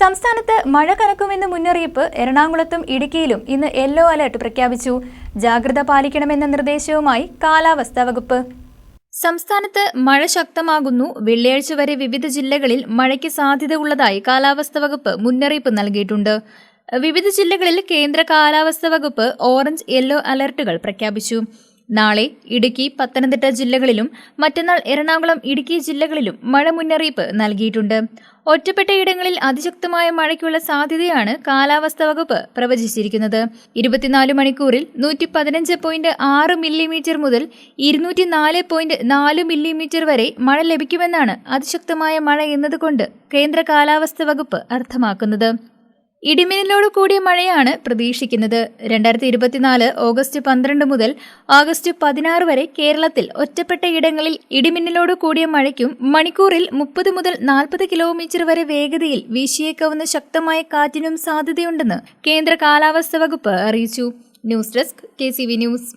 സംസ്ഥാനത്ത് മഴ കനക്കുമെന്ന് മുന്നറിയിപ്പ് എറണാകുളത്തും ഇടുക്കിയിലും ഇന്ന് യെല്ലോ അലർട്ട് പ്രഖ്യാപിച്ചു. ജാഗ്രത പാലിക്കണമെന്ന നിർദ്ദേശവുമായി കാലാവസ്ഥാ വകുപ്പ്. സംസ്ഥാനത്ത് മഴ ശക്തമാകുന്നു. വെള്ളിയാഴ്ച വരെ വിവിധ ജില്ലകളിൽ മഴയ്ക്ക് സാധ്യത ഉള്ളതായി കാലാവസ്ഥാ വകുപ്പ് മുന്നറിയിപ്പ് നൽകിയിട്ടുണ്ട്. വിവിധ ജില്ലകളിൽ കേന്ദ്ര കാലാവസ്ഥാ വകുപ്പ് ഓറഞ്ച് യെല്ലോ അലർട്ടുകൾ പ്രഖ്യാപിച്ചു. നാളെ ഇടുക്കി പത്തനംതിട്ട ജില്ലകളിലും മറ്റന്നാൾ എറണാകുളം ഇടുക്കി ജില്ലകളിലും മഴ മുന്നറിയിപ്പ് നൽകിയിട്ടുണ്ട്. ഒറ്റപ്പെട്ട ഇടങ്ങളിൽ അതിശക്തമായ മഴയ്ക്കുള്ള സാധ്യതയാണ് കാലാവസ്ഥാ വകുപ്പ് പ്രവചിച്ചിരിക്കുന്നത്. ഇരുപത്തിനാല് മണിക്കൂറിൽ നൂറ്റി പതിനഞ്ച് പോയിന്റ് ആറ് മില്ലിമീറ്റർ മുതൽ ഇരുന്നൂറ്റി നാല് പോയിന്റ് നാല് മില്ലിമീറ്റർ വരെ മഴ ലഭിക്കുമെന്നാണ് അതിശക്തമായ മഴ എന്നതുകൊണ്ട് കേന്ദ്ര കാലാവസ്ഥാ വകുപ്പ് അർത്ഥമാക്കുന്നത്. ഇടിമിന്നലോട് കൂടിയ മഴയാണ് പ്രതീക്ഷിക്കുന്നത്. രണ്ടായിരത്തി ഇരുപത്തിനാല് ഓഗസ്റ്റ് പന്ത്രണ്ട് മുതൽ ഓഗസ്റ്റ് പതിനാറ് വരെ കേരളത്തിൽ ഒറ്റപ്പെട്ട ഇടങ്ങളിൽ ഇടിമിന്നലോട് കൂടിയ മഴയ്ക്കും മണിക്കൂറിൽ മുപ്പത് മുതൽ നാൽപ്പത് കിലോമീറ്റർ വരെ വേഗതയിൽ വീശിയേക്കാവുന്ന ശക്തമായ കാറ്റിനും സാധ്യതയുണ്ടെന്ന് കേന്ദ്ര കാലാവസ്ഥ വകുപ്പ് അറിയിച്ചു. News desk K news.